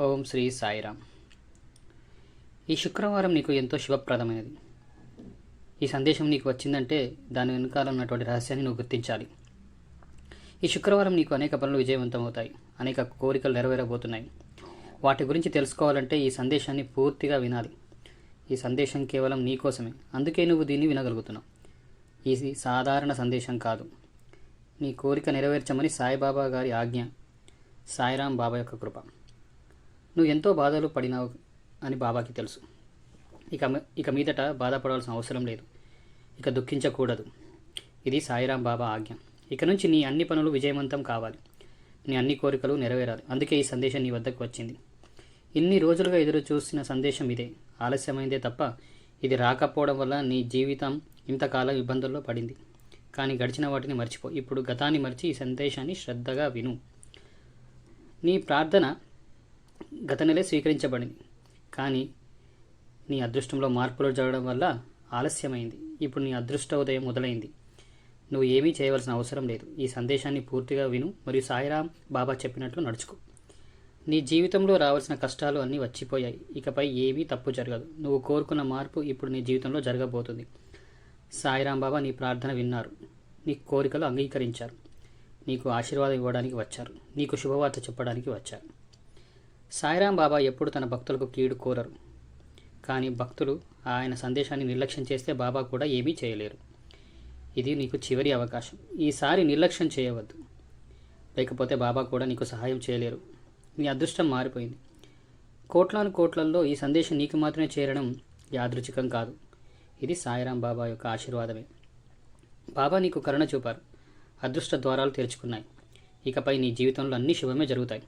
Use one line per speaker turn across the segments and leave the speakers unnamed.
ఓం శ్రీ సాయిరామ్. ఈ శుక్రవారం నీకు ఎంతో శుభప్రదమైనది. ఈ సందేశం నీకు వచ్చిందంటే దాని వెనకాల ఉన్నటువంటి రహస్యాన్ని నువ్వు గుర్తించాలి. ఈ శుక్రవారం నీకు అనేక పనులు విజయవంతమవుతాయి. అనేక కోరికలు నెరవేరబోతున్నాయి. వాటి గురించి తెలుసుకోవాలంటే ఈ సందేశాన్ని పూర్తిగా వినాలి. ఈ సందేశం కేవలం నీ కోసమే. అందుకే నువ్వు దీన్ని వినగలుగుతున్నావు. ఇది సాధారణ సందేశం కాదు. నీ కోరిక నెరవేర్చమని సాయిబాబా గారి ఆజ్ఞ. సాయిరాం బాబా యొక్క కృప. నువ్వు ఎంతో బాధలు పడినావు అని బాబాకి తెలుసు. ఇక ఇక మీదట బాధపడవలసిన అవసరం లేదు. ఇక దుఃఖించకూడదు. ఇది సాయిరాం బాబా ఆజ్ఞ. ఇక నుంచి నీ అన్ని పనులు విజయవంతం కావాలి. నీ అన్ని కోరికలు నెరవేరాలి. అందుకే ఈ సందేశం నీ వద్దకు వచ్చింది. ఇన్ని రోజులుగా ఎదురు చూసిన సందేశం ఇదే. ఆలస్యమైందే తప్ప ఇది రాకపోవడం వల్ల నీ జీవితం ఇంతకాలం ఇబ్బందుల్లో పడింది. కానీ గడిచిన వాటిని మర్చిపో. ఇప్పుడు గతాన్ని మర్చి ఈ సందేశాన్ని శ్రద్ధగా విను. నీ ప్రార్థన గత నెలే స్వీకరించబడింది. కానీ నీ అదృష్టంలో మార్పులు జరగడం వల్ల ఆలస్యమైంది. ఇప్పుడు నీ అదృష్ట ఉదయం మొదలైంది. నువ్వు ఏమీ చేయవలసిన అవసరం లేదు. ఈ సందేశాన్ని పూర్తిగా విను మరియు సాయిరాం బాబా చెప్పినట్లు నడుచుకో. నీ జీవితంలో రావాల్సిన కష్టాలు అన్నీ వచ్చిపోయాయి. ఇకపై ఏమీ తప్పు జరగదు. నువ్వు కోరుకున్న మార్పు ఇప్పుడు నీ జీవితంలో జరగబోతుంది. సాయిరాం బాబా నీ ప్రార్థన విన్నారు. నీ కోరికలు అంగీకరించారు. నీకు ఆశీర్వాదం ఇవ్వడానికి వచ్చారు. నీకు శుభవార్త చెప్పడానికి వచ్చారు. సాయిరాం బాబా ఎప్పుడు తన భక్తులకు కీడు కోరరు. కానీ భక్తులు ఆయన సందేశాన్ని నిర్లక్ష్యం చేస్తే బాబా కూడా ఏమీ చేయలేరు. ఇది నీకు చివరి అవకాశం. ఈసారి నిర్లక్ష్యం చేయవద్దు. లేకపోతే బాబా కూడా నీకు సహాయం చేయలేరు. నీ అదృష్టం మారిపోయింది. కోట్లాను కోట్లల్లో ఈ సందేశం నీకు మాత్రమే చేరడం యాదృచ్ఛికం కాదు. ఇది సాయిరాం బాబా యొక్క ఆశీర్వాదమే. బాబా నీకు కరుణ చూపారు. అదృష్ట ద్వారాలు తెరుచుకున్నాయి. ఇకపై నీ జీవితంలో అన్ని శుభమే జరుగుతాయి.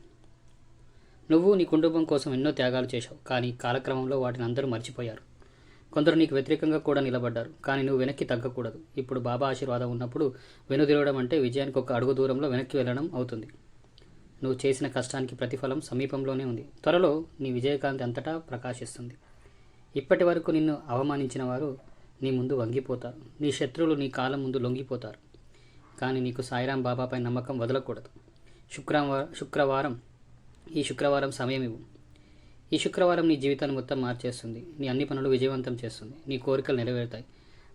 నువ్వు నీ కుటుంబం కోసం ఎన్నో త్యాగాలు చేశావు కానీ కాలక్రమంలో వాటిని అందరూ మర్చిపోయారు. కొందరు నీకు వ్యతిరేకంగా కూడా నిలబడ్డారు కానీ నువ్వు వెనక్కి తగ్గకూడదు. ఇప్పుడు బాబా ఆశీర్వాదం ఉన్నప్పుడు వెనుదిరగడం అంటే విజయానికి ఒక అడుగు దూరంలో వెనక్కి వెళ్ళడం అవుతుంది. నువ్వు చేసిన కష్టానికి ప్రతిఫలం సమీపంలోనే ఉంది. త్వరలో నీ విజయకాంతి అంతటా ప్రకాశిస్తుంది. ఇప్పటి వరకు నిన్ను అవమానించిన వారు నీ ముందు వంగిపోతారు. నీ శత్రువులు నీ కాలం ముందు లొంగిపోతారు. కానీ నీకు సాయిరాం బాబాపై నమ్మకం వదలకూడదు. శుక్రవారం శుక్రవారం ఈ శుక్రవారం సమయం ఇవ్వు. ఈ శుక్రవారం నీ జీవితాన్ని మొత్తం మార్చేస్తుంది. నీ అన్ని పనులు విజయవంతం చేస్తుంది. నీ కోరికలు నెరవేరుతాయి.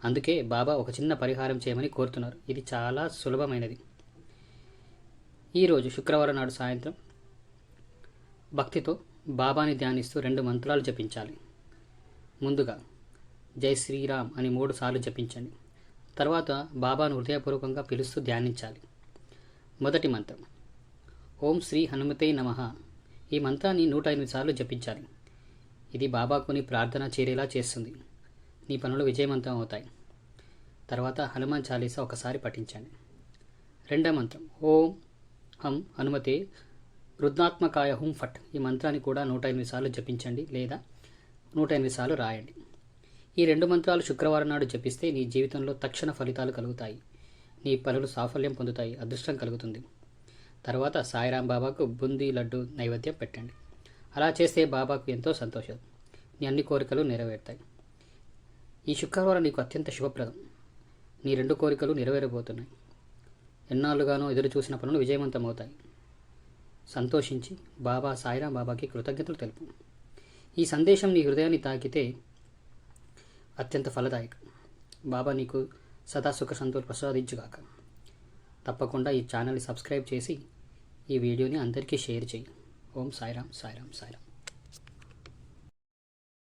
అందుకే బాబా ఒక చిన్న పరిహారం చేయమని కోరుతున్నారు. ఇది చాలా సులభమైనది. ఈరోజు శుక్రవారం నాడు సాయంత్రం భక్తితో బాబాని ధ్యానిస్తూ రెండు మంత్రాలు జపించాలి. ముందుగా జై శ్రీరామ్ అని మూడు సార్లు జపించండి. తర్వాత బాబాను హృదయపూర్వకంగా పిలుస్తూ ధ్యానించాలి. మొదటి మంత్రం ఓం శ్రీ హనుమతే నమ. ఈ మంత్రాన్ని నూట ఎనిమిది సార్లు జపించాలి. ఇది బాబాకు నీ ప్రార్థన చేరేలా చేస్తుంది. నీ పనులు విజయవంతం అవుతాయి. తర్వాత హనుమాన్ చాలీసా ఒకసారి పఠించండి. రెండో మంత్రం. ఓం హం హనుమతే రుద్నాత్మకాయ హుం ఫట్. ఈ మంత్రాన్ని కూడా నూట ఎనిమిది సార్లు జపించండి లేదా నూట ఎనిమిది సార్లు రాయండి. ఈ రెండు మంత్రాలు శుక్రవారం నాడు జపిస్తే నీ జీవితంలో తక్షణ ఫలితాలు కలుగుతాయి. నీ పనులు సాఫల్యం పొందుతాయి అదృష్టం కలుగుతుంది. తర్వాత సాయిరాం బాబాకు బుందీ లడ్డు నైవేద్యం పెట్టండి. అలా చేస్తే బాబాకు ఎంతో సంతోషం. నీ అన్ని కోరికలు నెరవేరుతాయి. ఈ శుక్రవారం నీకు అత్యంత శుభప్రదం. నీ రెండు కోరికలు నెరవేరబోతున్నాయి. ఎన్నాళ్ళుగానో ఎదురు చూసిన పనులు విజయవంతమవుతాయి. సంతోషించి బాబా సాయిరాం బాబాకి కృతజ్ఞతలు తెలుపు. ఈ సందేశం నీ హృదయాన్ని తాకితే అత్యంత ఫలదాయకం. బాబా నీకు సదా సుఖ సంతోష ప్రసాదించుగాక. తప్పకుండా ఈ ఛానల్ని సబ్స్క్రైబ్ చేసి ఈ వీడియోని అందరికీ షేర్ చేయి ఓం సాయిరామ్ సాయిరామ్ సాయిరామ్.